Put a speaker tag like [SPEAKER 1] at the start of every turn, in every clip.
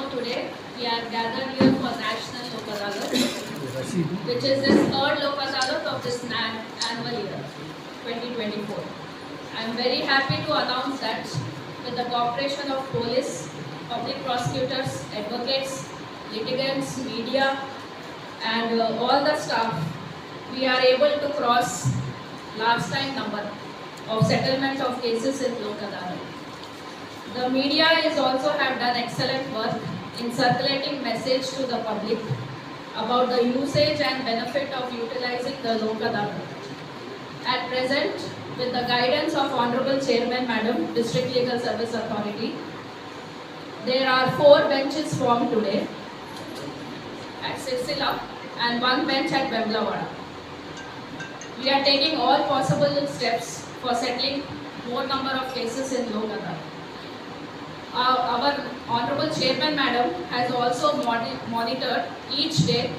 [SPEAKER 1] know today we are gathered here for National Lokadhar, which is this third Lokadhar of this annual year, 2024. I am very happy to announce that with the cooperation of police, public prosecutors, advocates, litigants, media, and uh, all the staff, we are able to cross last time number of settlement of cases in Lokadhar. The media is also have done excellent work in circulating message to the public about the usage and benefit of utilizing the Lok Adalat. At present, with the guidance of Honorable Chairman Madam, District Legal Service Authority, there are four benches formed today at Sirsila and one bench at Bemlawada. We are taking all possible steps for settling more number of cases in Lok Adalat. Uh, our honorable chairman madam has also monitored each day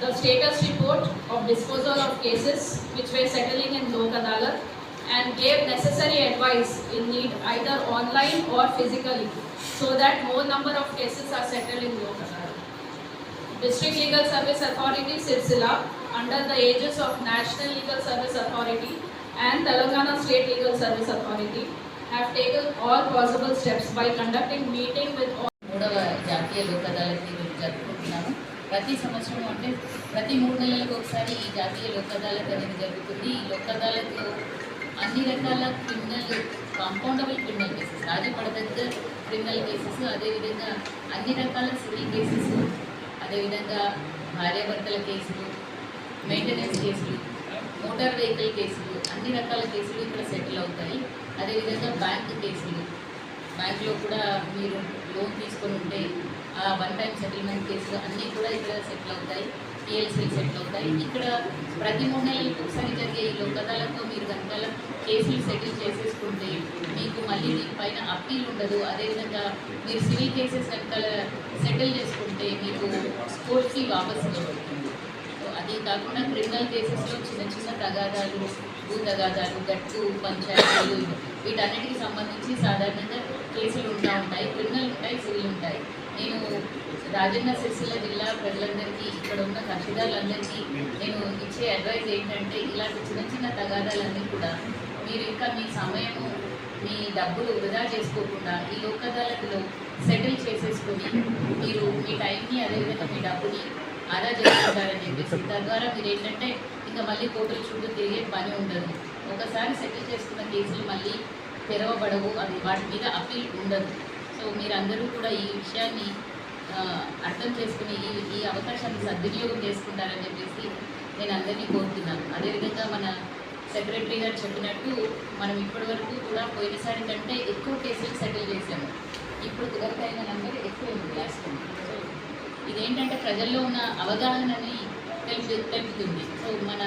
[SPEAKER 1] the status report of disposal of cases which were settling in Lok Adalat and gave necessary advice in need either online or physically so that more number of cases are settled in Lok Adalat. District Legal Service Authority Sirsila under the aegis of National Legal Service Authority and Telangana State Legal Service Authority have taken all possible steps by conducting meeting with all
[SPEAKER 2] మూడవ జాతీయ లోక్ అదాలత్ ఈరోజు జరుపుకుంటున్నాము. ప్రతి సంవత్సరం అంటే ప్రతి మూడు నెలలకు ఒకసారి ఈ జాతీయ లోక్ అదాలత్ అనేది జరుగుతుంది. ఈ లోక్ అదాలత్లో అన్ని రకాల క్రిమినల్ కాంపౌండబుల్ క్రిమినల్ కేసెస్ రాజపడదగ్గ క్రిమినల్ కేసెస్ అదేవిధంగా అన్ని రకాల సివిల్ కేసెస్ అదేవిధంగా భార్యాభర్తల కేసులు మెయింటెనెన్స్ కేసులు మోటార్ వెహికల్ కేసులు అన్ని రకాల కేసులు ఇక్కడ సెటిల్ అవుతాయి. అదేవిధంగా బ్యాంక్ కేసులు. బ్యాంక్లో కూడా మీరు లోన్ తీసుకొని ఉంటే ఆ వన్ టైం సెటిల్మెంట్ కేసులు అన్నీ కూడా ఇక్కడ సెటిల్ అవుతాయి. పిఎల్సీ సెటిల్ అవుతాయి. ఇక్కడ ప్రతి మూడు నెలలకు ఒకసారి జరిగే ఈ లోకదాలతో మీరు కనుక కేసులు సెటిల్ చేసేసుకుంటే మీకు మళ్ళీ దీనిపైన అప్పీల్ ఉండదు. అదేవిధంగా మీరు సివిల్ కేసెస్ కనుక సెటిల్ చేసుకుంటే మీకు స్పోర్ట్స్కి వాపసు ఇవ్వబడుతుంది అదే కాకుండా క్రిమినల్ కేసెస్లో చిన్న చిన్న తగాదాలు భూ తగాదాలు గట్టు పంచాయతీలు వీటన్నిటికి సంబంధించి సాధారణంగా కేసులు ఉంటా ఉంటాయి క్రిమినల్ ఉంటాయి సివిల్ ఉంటాయి. నేను రాజన్న సిరిసిల్ల జిల్లా ప్రజలందరికీ ఇక్కడ ఉన్న కక్షిదారులందరికీ నేను ఇచ్చే అడ్వైజ్ ఏంటంటే ఇలాంటి చిన్న చిన్న తగాదాలన్నీ కూడా మీరు ఇంకా మీ సమయము మీ డబ్బులు వృధా చేసుకోకుండా ఈ లోక్ అదాలత్లో సెటిల్ చేసేసుకొని మీరు మీ టైంని అదేవిధంగా మీ డబ్బుని ఆదా చేసుకుంటారని చెప్పేసి తద్వారా మీరు ఏంటంటే ఇంకా మళ్ళీ కోర్టుల చుట్టూ తిరిగే పని ఉండదు. ఒకసారి సెటిల్ చేసుకున్న కేసులు మళ్ళీ తెరవబడవు అది వాటి మీద అప్పీల్ ఉండదు. సో మీరందరూ కూడా ఈ విషయాన్ని అర్థం చేసుకుని ఈ ఈ అవకాశాన్ని సద్వినియోగం చేసుకుంటారని చెప్పేసి నేను అందరినీ కోరుతున్నాను. అదేవిధంగా మన సెక్రటరీ గారు చెప్పినట్టు మనం ఇప్పటి వరకు కూడా పోయినసారి కంటే ఎక్కువ కేసులు సెటిల్ చేశాము. ఇప్పుడు కుదరకైన నంబర్ ఎక్కువ లాస్ట్ సో ఇదేంటంటే ప్రజల్లో ఉన్న అవగాహనని తెలుపు తెలుపుతుంది. సో మన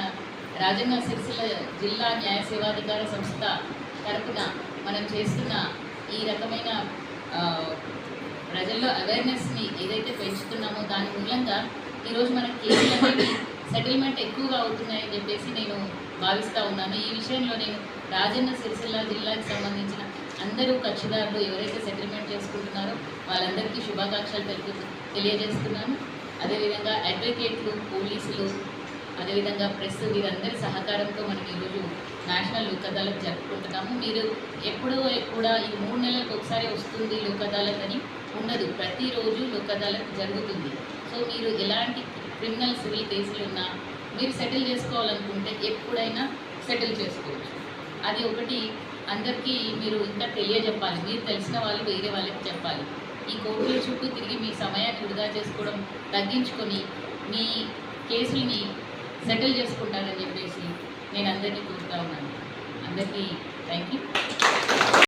[SPEAKER 2] రాజన్న సిరిసిల్ల జిల్లా న్యాయ సేవాధికార సంస్థ తరపున మనం చేస్తున్న ఈ రకమైన ప్రజల్లో అవేర్నెస్ని ఏదైతే పెంచుతున్నామో దాని మూలంగా ఈరోజు మన కేసులు అనేవి సెటిల్మెంట్ ఎక్కువగా అవుతున్నాయని చెప్పేసి నేను భావిస్తూ ఉన్నాను. ఈ విషయంలో నేను రాజన్న సిరిసిల్ల జిల్లాకి సంబంధించిన అందరూ కక్షిదారులు ఎవరైతే సెటిల్మెంట్ చేసుకుంటున్నారో అందరికీ శుభాకాంక్షలు తెలుపు తెలియజేస్తున్నాను. అదేవిధంగా అడ్వకేట్లు పోలీసులు అదేవిధంగా ప్రెస్ వీరందరి సహకారంతో మనం ఈరోజు నేషనల్ లోక్ అదాలత్ జరుపుకుంటున్నాము. మీరు ఎప్పుడో కూడా ఈ మూడు నెలలకు ఒకసారి వస్తుంది లోక్ అదాలత్ అని ఉండదు ప్రతిరోజు లోక్ అదాలత్ జరుగుతుంది. సో మీరు ఎలాంటి క్రిమినల్ సివిల్ కేసులు ఉన్నా మీరు సెటిల్ చేసుకోవాలనుకుంటే ఎప్పుడైనా సెటిల్ చేసుకోవచ్చు. అది ఒకటి అందరికీ మీరు ఇంకా తెలియజెప్పాలి. మీరు తెలిసిన వాళ్ళు వేరే వాళ్ళకి చెప్పాలి. ఈ కోర్టుల చుట్టూ తిరిగి మీ సమయాన్ని వృధా చేసుకోవడం తగ్గించుకొని మీ కేసుల్ని సెటిల్ చేసుకుంటారని చెప్పేసి నేను అందరినీ కోరుతా ఉన్నాను. అందరికీ థ్యాంక్ యూ